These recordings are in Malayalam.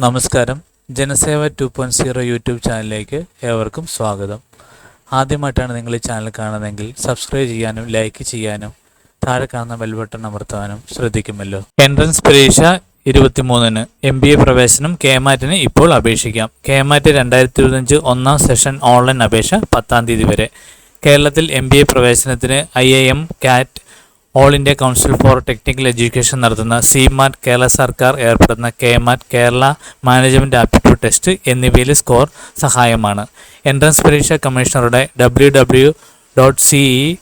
നമസ്കാരം. Janaseva two point zero YouTube ചാനലിലേക്ക് ഏവർക്കും സ്വാഗതം. ആദ്യമായിട്ടാണ് നിങ്ങൾ ഈ ചാനൽ കാണുന്നതെങ്കിൽ സബ്സ്ക്രൈബ് ചെയ്യാനും ലൈക്ക് ചെയ്യാനും താഴെ കാണുന്ന ബെൽ ബട്ടൺ അമർത്താനും ശ്രദ്ധിക്കുമല്ലോ. എൻട്രൻസ് പരീക്ഷ ഇരുപത്തിമൂന്നിന് എം ബി എ പ്രവേശനം കെ മാറ്റിന് ഇപ്പോൾ അപേക്ഷിക്കാം. കെ മാറ്റ് രണ്ടായിരത്തി ഇരുപത്തഞ്ച് ഒന്നാം സെഷൻ ഓൺലൈൻ അപേക്ഷ പത്താം തീയതി വരെ. കേരളത്തിൽ എം ബി എ പ്രവേശനത്തിന് I A M CAT all India council for technical education നടത്തുന്ന സി മാറ്റ് കേരള സർക്കാർ ഏർപ്പെടുന്ന K MAT Kerala management aptitude test എന്നിവയിൽ സ്കോർ സഹായമാണ്. എൻട്രൻസ് പരീക്ഷാ കമ്മീഷണറുടെ W W dot C E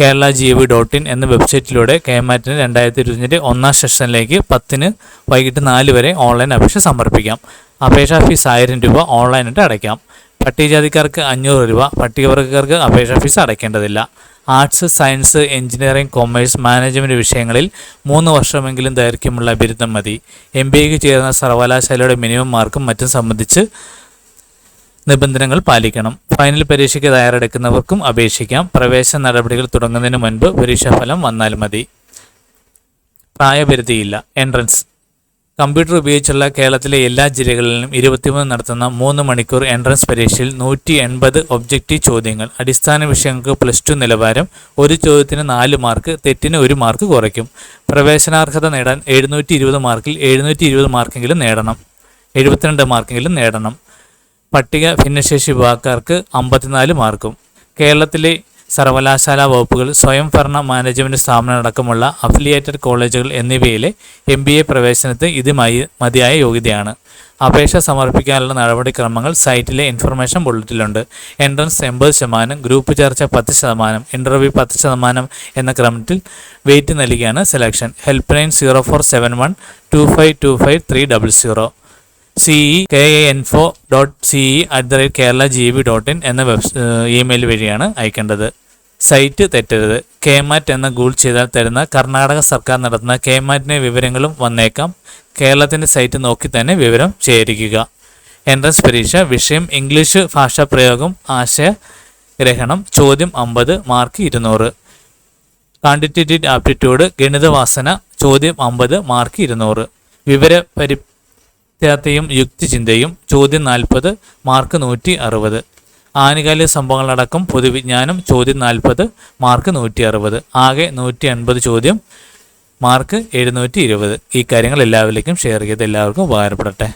Kerala G V dot in എന്ന വെബ്സൈറ്റിലൂടെ കെ മാറ്റിന് രണ്ടായിരത്തി ഇരുപത്തിയഞ്ചിന്റെ ഒന്നാം സെഷനിലേക്ക് പത്തിന് വൈകിട്ട് നാല് വരെ ഓൺലൈൻ അപേക്ഷ സമർപ്പിക്കാം. അപേക്ഷാ ഫീസ് ആയിരം രൂപ ഓൺലൈനായിട്ട് അടയ്ക്കാം. പട്ടികജാതിക്കാർക്ക് അഞ്ഞൂറ് രൂപ പട്ടികവർഗക്കാർക്ക് അപേക്ഷാ fees അടയ്ക്കേണ്ടതില്ല. Arts science engineering commerce management വിഷയങ്ങളിൽ മൂന്ന് വർഷമെങ്കിലും ദൈർഘ്യമുള്ള ബിരുദം മതി. എം ബി എക്ക് ചേർന്ന സർവകലാശാലയുടെ മിനിമം മാർക്കും മറ്റും സംബന്ധിച്ച് നിബന്ധനകൾ പാലിക്കണം. ഫൈനൽ പരീക്ഷയ്ക്ക് തയ്യാറെടുക്കുന്നവർക്കും അപേക്ഷിക്കാം. പ്രവേശന നടപടികൾ തുടങ്ങുന്നതിന് മുൻപ് പരീക്ഷാഫലം വന്നാൽ മതി. പ്രായപരിധിയില്ല. എൻട്രൻസ്. കമ്പ്യൂട്ടർ ഉപയോഗിച്ചുള്ള കേരളത്തിലെ എല്ലാ ജില്ലകളിലും ഇരുപത്തിമൂന്ന് നടത്തുന്ന മൂന്ന് മണിക്കൂർ എൻട്രൻസ് പരീക്ഷയിൽ നൂറ്റി എൺപത് ഒബ്ജക്റ്റീവ് ചോദ്യങ്ങൾ. അടിസ്ഥാന വിഷയങ്ങൾക്ക് പ്ലസ് ടു നിലവാരം ഒരു ചോദ്യത്തിന് നാല് മാർക്ക് തെറ്റിന് ഒരു മാർക്ക് കുറയ്ക്കും. പ്രവേശനാർഹത നേടാൻ എഴുന്നൂറ്റി ഇരുപത് മാർക്കിൽ എഴുന്നൂറ്റി ഇരുപത് മാർക്കെങ്കിലും നേടണം. എഴുപത്തിരണ്ട് മാർക്കെങ്കിലും നേടണം. പട്ടിക ഭിന്നശേഷി വിഭാഗക്കാർക്ക് അമ്പത്തിനാല് മാർക്കും കേരളത്തിലെ സർവകലാശാല വകുപ്പുകൾ സ്വയംഭരണ മാനേജ്മെന്റ് സ്ഥാപനം അടക്കമുള്ള അഫിലിയേറ്റഡ് കോളേജുകൾ എന്നിവയിലെ എം ബി എ പ്രവേശനത്തിന് ഇത് മതി- മതിയായ യോഗ്യതയാണ്. അപേക്ഷ സമർപ്പിക്കാനുള്ള നടപടിക്രമങ്ങൾ സൈറ്റിലെ ഇൻഫർമേഷൻ ബുള്ളറ്റിലുണ്ട്. എൻട്രൻസ് എൺപത് ശതമാനം ഗ്രൂപ്പ് ചർച്ച പത്ത് ശതമാനം ഇന്റർവ്യൂ പത്ത് ശതമാനം എന്ന ക്രമത്തിൽ വെയിറ്റ് നൽകിയാണ് selection. Help line zero four seven one two five two five three double zero. C E K A info dot C E at the rate Kerala G B dot in എന്ന വെബ് ഇമെയിൽ വഴിയാണ് അയക്കേണ്ടത്. സൈറ്റ് തെറ്റരുത്. കെ മാറ്റ് എന്ന ഗൂഗിൾ ചെയ്താൽ തരുന്ന കർണാടക സർക്കാർ നടത്തുന്ന കെ മാറ്റിന്റെ വിവരങ്ങളും വന്നേക്കാം. കേരളത്തിന്റെ സൈറ്റ് നോക്കി തന്നെ വിവരം ശേഖരിക്കുക. എൻട്രൻസ് പരീക്ഷ വിഷയം ഇംഗ്ലീഷ് ഭാഷാ പ്രയോഗം ആശയ ഗ്രഹണം ചോദ്യം അമ്പത് മാർക്ക് ഇരുന്നൂറ്. ക്വാണ്ടിറ്റേറ്റീവ് ആപ്റ്റിറ്റ്യൂഡ് ഗണിതവാസന ചോദ്യം അമ്പത് മാർക്ക് ഇരുന്നൂറ്. വിവര പരി ത്യാർത്ഥയും യുക്തിചിന്തയും ചോദ്യം നാൽപ്പത് മാർക്ക് നൂറ്റി അറുപത് ആനുകാലിക സംഭവങ്ങളടക്കം പൊതുവിജ്ഞാനം ചോദ്യം നാൽപ്പത് മാർക്ക് നൂറ്റി അറുപത് ആകെ നൂറ്റി അൻപത് ചോദ്യം മാർക്ക് എഴുന്നൂറ്റി ഇരുപത് ഈ കാര്യങ്ങൾ എല്ലാവരിലേക്കും ഷെയർ ചെയ്ത് എല്ലാവർക്കും ഉപകാരപ്പെടട്ടെ.